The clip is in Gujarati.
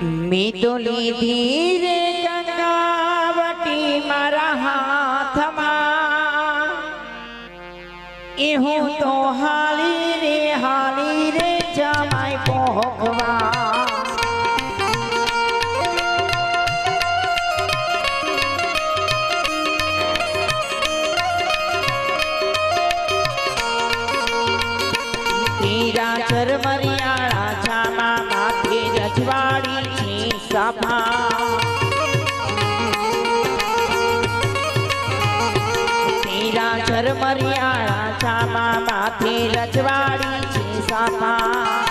મેં તો લીધી રે ગંગાવટી મારા હાથમાં. એ હું તો હાલી રે હાલી રે જમાય પહોંચવા હીરા ચરમરિયાળા છે તેરા હીરા ચરમરિયાળા છામા માથે રજવાડી છે સભા